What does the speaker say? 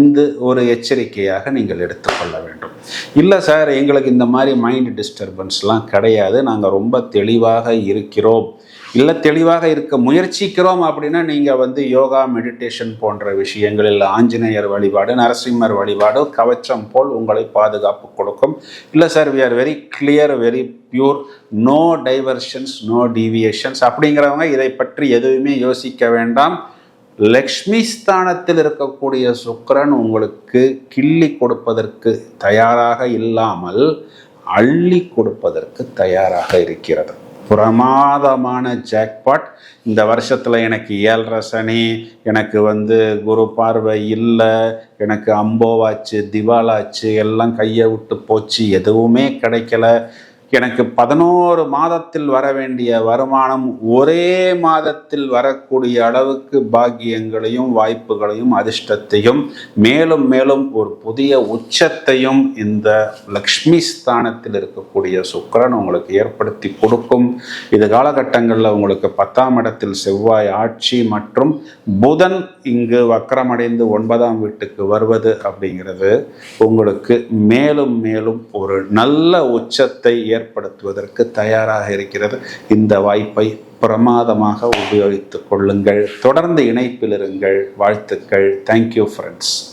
இந்த ஒரு எச்சரிக்கையாக நீங்கள் எடுத்துக்கொள்ள வேண்டும். இல்லை சார் எங்களுக்கு இந்த மாதிரி மைண்ட் டிஸ்டர்பன்ஸ்லாம் கிடையாது. நாங்கள் ரொம்ப தெளிவாக இருக்கிறோம். இல்லை தெளிவாக இருக்க முயற்சிக்கிறோம் அப்படின்னா நீங்கள் வந்து யோகா மெடிடேஷன் போன்ற விஷயங்களில் ஆஞ்சநேயர் வழிபாடு நரசிம்மர் வழிபாடு கவச்சம் போல் உங்களை பாதுகாப்பு கொடுக்கும். இல்லை sir we are very clear very pure no diversions no deviations அப்படிங்கிறவங்க இதை பற்றி எதுவுமே யோசிக்க வேண்டாம். லக்ஷ்மி ஸ்தானத்தில் இருக்கக்கூடிய சுக்கரன் உங்களுக்கு கிள்ளி கொடுப்பதற்கு தயாராக இல்லாமல் அள்ளி கொடுப்பதற்கு தயாராக இருக்கிறது. பிரமாதமான ஜாக்பாட் இந்த வருஷத்தில் எனக்கு ஏழரை சனி எனக்கு வந்து குரு பார்வை இல்லை எனக்கு அம்போவாச்சு திவாலாச்சு எல்லாம் கையை விட்டு போச்சு எதுவுமே கிடைக்கல. எனக்கு பதினோரு மாதத்தில் வர வேண்டிய வருமானம் ஒரே மாதத்தில் வரக்கூடிய அளவுக்கு பாக்கியங்களையும் வாய்ப்புகளையும் அதிர்ஷ்டத்தையும் மேலும் மேலும் ஒரு புதிய உச்சத்தையும் இந்த லக்ஷ்மி ஸ்தானத்தில் இருக்கக்கூடிய சுக்கிரன் உங்களுக்கு ஏற்படுத்தி கொடுக்கும். இது காலகட்டங்களில் உங்களுக்கு பத்தாம் இடத்தில் செவ்வாய் ஆட்சி மற்றும் புதன் இங்கு வக்கரமடைந்து ஒன்பதாம் வீட்டுக்கு வருவது அப்படிங்கிறது உங்களுக்கு மேலும் மேலும் ஒரு நல்ல உச்சத்தை ஏற் ஏற்படுத்துவதற்கு தயாராக இருக்கிறது. இந்த வாய்ப்பை பிரமாதமாக உபயோகித்துக் கொள்ளுங்கள். தொடர்ந்து இணைப்பில் இருங்கள். வாழ்த்துக்கள். Thank you friends